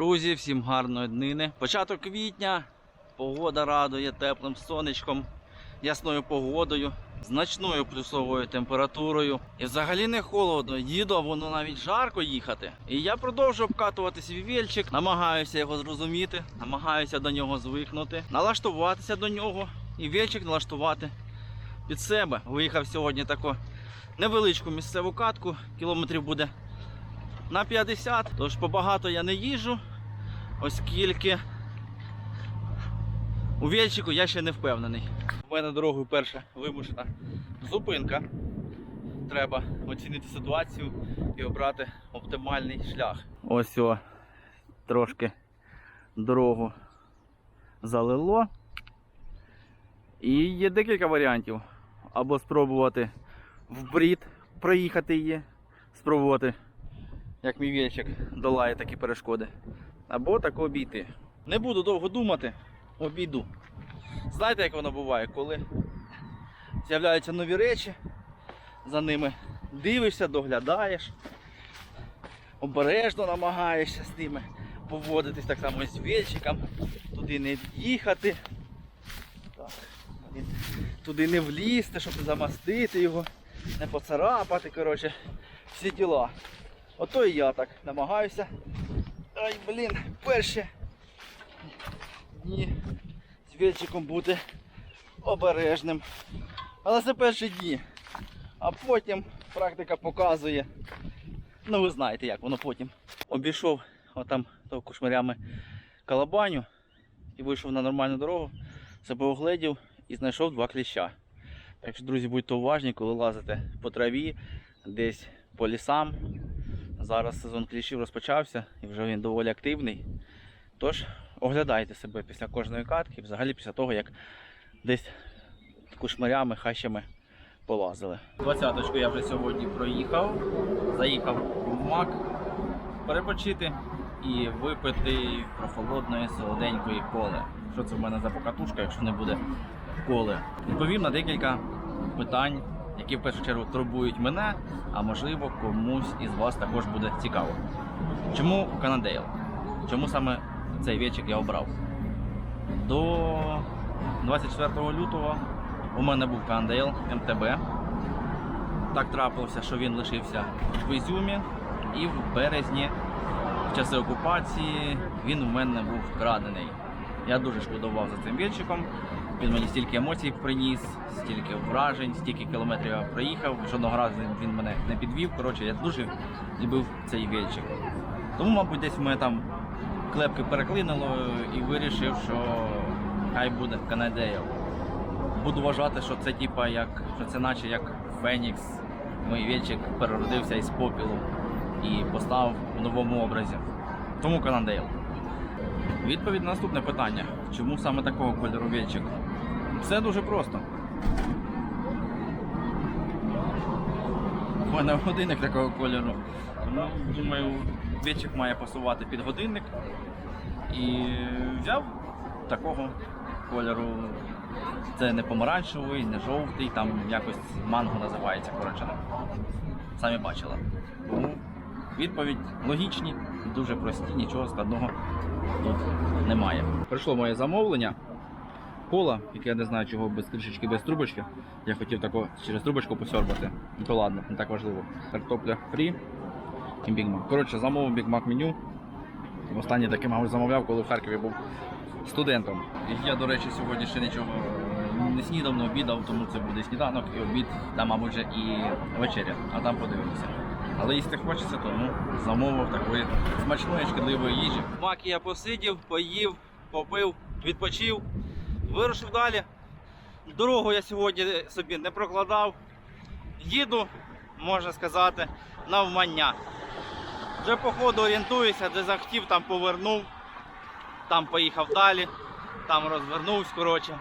Друзі, всім гарної днини. Початок квітня. Погода радує теплим сонечком, ясною погодою, значною плюсовою температурою. І взагалі не холодно. Їду, воно навіть жарко їхати. І я продовжую обкатувати свій вільчик, намагаюся його зрозуміти, намагаюся до нього звикнути, налаштуватися до нього і вільчик налаштувати під себе. Виїхав сьогодні таку невеличку місцеву катку, кілометрів буде на 50, тож побагато я не їжджу, оскільки у Вільчику я ще не впевнений. У мене дорогою перша вимушена зупинка. Треба оцінити ситуацію і обрати оптимальний шлях. Ось о, трошки дорогу залило. І є декілька варіантів. Або спробувати вбрід проїхати її, спробувати як мій вільчик долає такі перешкоди. Або так обійти. Не буду довго думати, обійду. Знаєте, як воно буває, коли з'являються нові речі, за ними дивишся, доглядаєш, обережно намагаєшся з ними поводитись так само з вільчиком, туди не їхати, туди- не влізти, щоб замастити його, не поцарапати, коротше, всі діла. Ото і я так намагаюся. Ай, блін, перші дні з вільчиком бути обережним. Але це перші дні. А потім практика показує. Ну ви знаєте, як воно потім. Обійшов отам того кушмарями калабаню і вийшов на нормальну дорогу, себе огледів і знайшов два кліща. Так що, друзі, будьте уважні, коли лазите по траві, десь по лісам. Зараз сезон кліщів розпочався і вже він доволі активний. Тож оглядайте себе після кожної катки, взагалі після того, як десь кушмарями, хащами полазили. Двадцяточку я вже сьогодні проїхав, заїхав в мак перепочити і випити прохолодної солоденької коли. Що це в мене за покатушка, якщо не буде коли? Відповім на декілька питань, які в першу чергу турбують мене, а можливо комусь із вас також буде цікаво. Чому Канадейл? Чому саме цей вічик я обрав? До 24 лютого у мене був Канадейл МТБ. Так трапилося, що він лишився в Ізюмі, і в березні, в часи окупації, він у мене був вкрадений. Я дуже шкодував за цим вільчиком. Він мені стільки емоцій приніс, стільки вражень, стільки кілометрів я проїхав. Жодного разу він мене не підвів. Коротше, я дуже любив цей вільчик. Тому, мабуть, десь в мене там клепки переклинило і вирішив, що хай буде Канадейл. Буду вважати, що це типа як що це наче як Фенікс. Мій вільчик переродився із попілу і постав у новому образі. Тому Канадейл. Відповідь на наступне питання. Чому саме такого кольору вільчик? Все дуже просто. У мене годинник такого кольору. Тому думаю, вільчик має пасувати під годинник. І взяв такого кольору. Це не помаранчевий, не жовтий, там якось манго називається, коротше. Самі бачили. Тому відповідь логічні, дуже прості, нічого складного тут немає. Прийшло моє замовлення. Кола, яке я не знаю, чого без кришечки, без трубочки. Я хотів тако через трубочку посьорбати. Ну то ладно, не так важливо. Картопля фрі і бігмак. Коротше, замовив бігмак меню. Останнє таке, мабуть, замовляв, коли в Харкові був студентом. Я, до речі, сьогодні ще нічого не снідав, не обідав, тому це буде сніданок і обід, там, мабуть, вже і вечеря, а там подивимося. Але їсти хочеться, тому замовив такої смачної шкідливої їжі. Маки я посидів, поїв, попив, відпочив, вирушив далі. Дорогу я сьогодні собі не прокладав. Їду, можна сказати, навмання. Вже по ходу орієнтуюся, де захотів, там повернув, там поїхав далі, там розвернувся, коротше.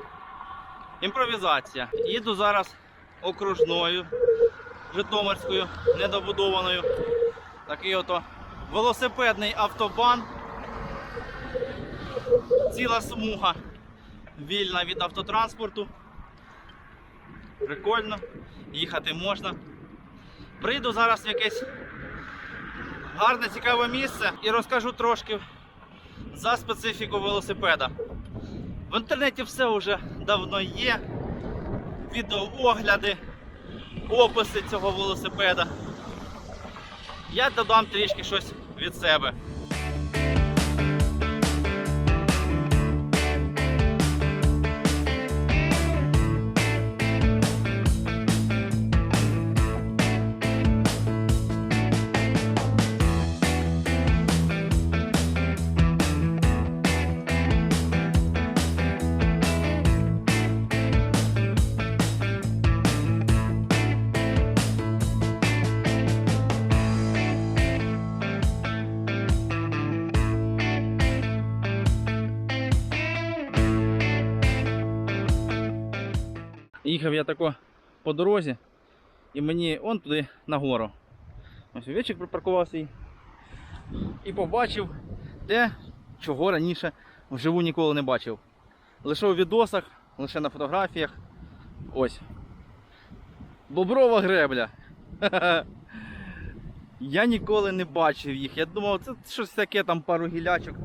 Імпровізація. Їду зараз окружною, Житомирською, недобудованою. Такий ото велосипедний автобан. Ціла смуга вільна від автотранспорту. Прикольно, їхати можна. Прийду зараз в якесь гарне, цікаве місце і розкажу трошки за специфіку велосипеда. В інтернеті все вже давно є. Відеоогляди, описи цього велосипеда. Я додам трішки щось від себе. Їхав я тако по дорозі, і мені он туди нагору. Ось овечик припаркувався і, і побачив те, чого раніше вживу ніколи не бачив. Лише у відосах, лише на фотографіях. Ось. Боброва гребля. Я ніколи не бачив їх. Я думав, це щось таке, там пару гілячок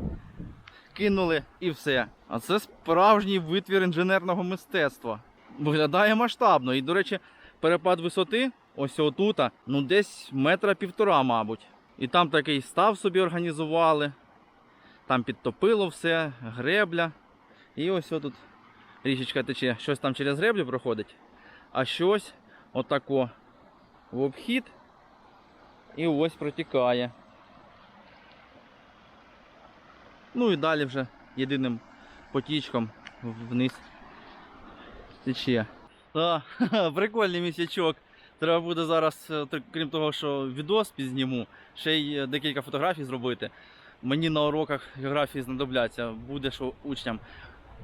кинули і все. А це справжній витвір інженерного мистецтва. Виглядає масштабно. І, до речі, перепад висоти, ось отут, ну десь метра півтора, мабуть. І там такий став собі організували. Там підтопило все, гребля. І ось отут річечка тече. Щось там через греблю проходить, а щось отако в обхід. І ось протікає. Ну і далі вже єдиним потічком вниз тече. Та, прикольний місячок. Треба буде зараз, е, крім того, що відос підзніму, ще й е, декілька фотографій зробити. Мені на уроках географії знадобляться, буде що учням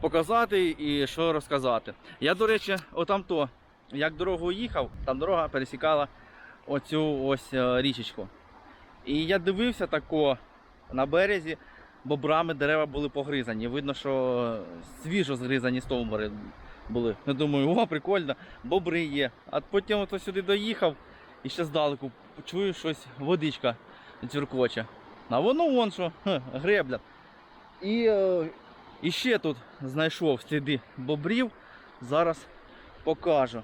показати і що розказати. Я, до речі, отам то, як дорогу їхав, там дорога пересікала оцю ось е, річечку. І я дивився тако на березі, бобрами дерева були погризані. Видно, що свіжо згризані стовбури були. Я думаю, о, прикольно, бобри є. А потім ото сюди доїхав і ще здалеку чую щось, водичка дзюркоче. А воно вон що, хе, гребля. І, е, і ще тут знайшов сліди бобрів. Зараз покажу.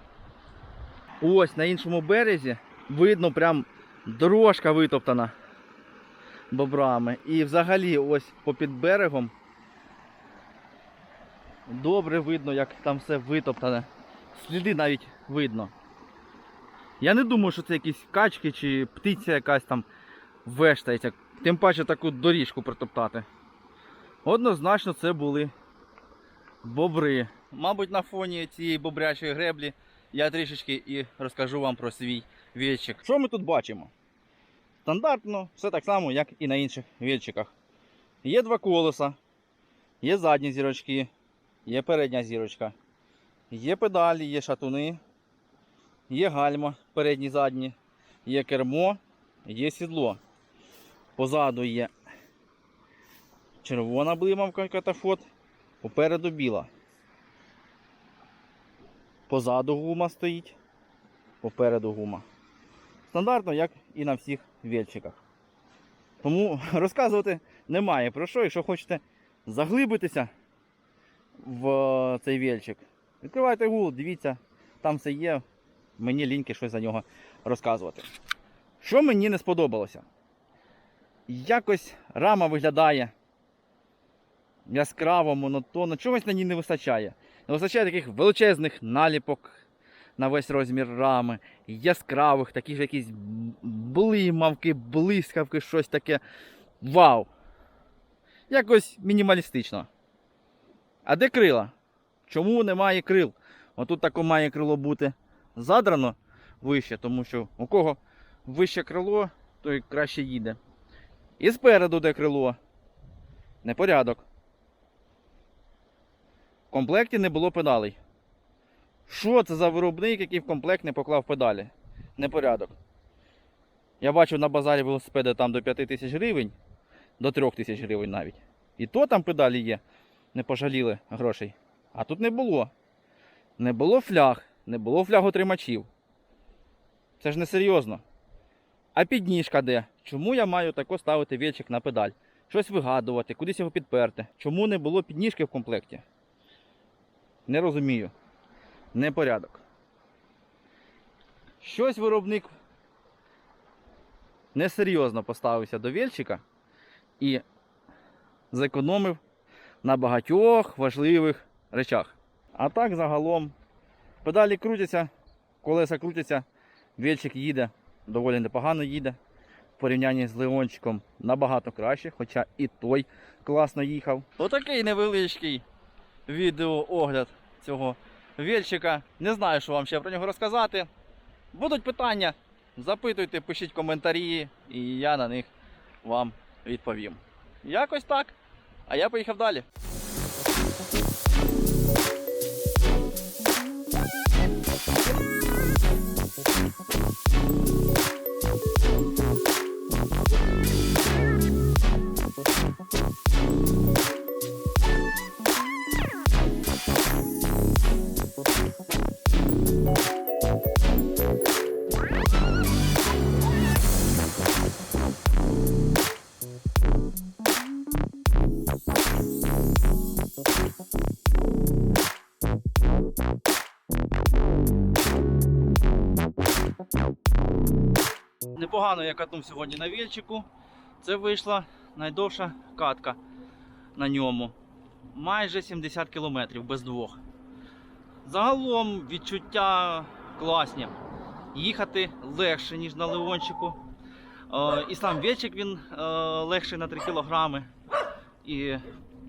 Ось на іншому березі видно прям дорожка витоптана бобрами. І взагалі ось попід берегом добре видно, як там все витоптане. Сліди навіть видно. Я не думаю, що це якісь качки чи птиця якась там вештається. Тим паче таку доріжку протоптати. Однозначно це були бобри. Мабуть, на фоні цієї бобрячої греблі я трішечки і розкажу вам про свій вільчик. Що ми тут бачимо? Стандартно, все так само, як і на інших вільчиках. Є два колеса, є задні зірочки, є передня зірочка, є педалі, є шатуни, є гальма, передні задні, є кермо, є сідло. Позаду є червона блимавка катафот, попереду біла. Позаду гума стоїть, попереду гума. Стандартно, як і на всіх вільчиках. Тому розказувати немає про що. Якщо хочете заглибитися в е, цей вільчик, відкривайте Google, дивіться, там все є. Мені ліньки щось за нього розказувати. Що мені не сподобалося? Якось рама виглядає яскраво, монотонно, чогось на ній не вистачає. Не вистачає таких величезних наліпок на весь розмір рами, яскравих, таких якісь блимавки, блискавки, щось таке. Вау! Якось мінімалістично. А де крила? Чому немає крил? Отут тако має крило бути задрано вище, тому що у кого вище крило, той краще їде. І спереду де крило. Непорядок. В комплекті не було педалей. Що це за виробник, який в комплект не поклав педалі? Непорядок. Я бачив на базарі велосипеди там до 5 тисяч гривень, до 3 тисяч гривень навіть. І то там педалі є. Не пожаліли грошей. А тут не було. Не було фляг, не було фляготримачів. Це ж не серйозно. А підніжка де? Чому я маю тако ставити вільчик на педаль? щось вигадувати, кудись його підперти. Чому не було підніжки в комплекті? Не розумію. Непорядок. Щось виробник несерйозно поставився до вільчика і зекономив на багатьох важливих речах. А так загалом педалі крутяться, колеса крутяться, вільчик їде, доволі непогано їде. В порівнянні з Леончиком набагато краще, хоча і той класно їхав. Отакий невеличкий відеоогляд цього вільчика. Не знаю, що вам ще про нього розказати. Будуть питання, запитуйте, пишіть коментарі, і я на них вам відповім. Якось так. А я поїхав далі. Непогано я катнув сьогодні на вільчику. Це вийшла найдовша катка на ньому. Майже 70 км без двох. Загалом відчуття класні. Їхати легше, ніж на Леончику. Е, І сам вільчик він е, легший на 3 кг. І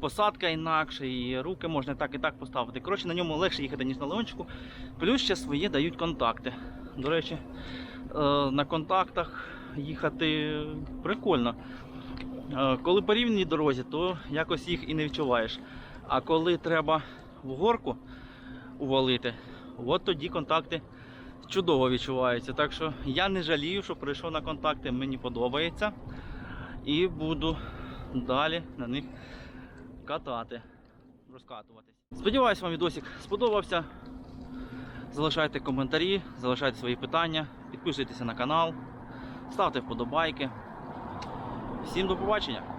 посадка інакше, і руки можна так і так поставити. Коротше, на ньому легше їхати, ніж на Леончику. Плюс ще свої дають контакти. До речі, е, на контактах їхати прикольно. Е, Коли по рівній дорозі, то якось їх і не відчуваєш. А коли треба в горку увалити, от тоді контакти чудово відчуваються. Так що я не жалію, що прийшов на контакти, мені подобається. І буду далі на них катати, розкатуватись. Сподіваюсь, вам відосик сподобався. Залишайте коментарі, залишайте свої питання, підписуйтеся на канал, ставте вподобайки. Всім до побачення!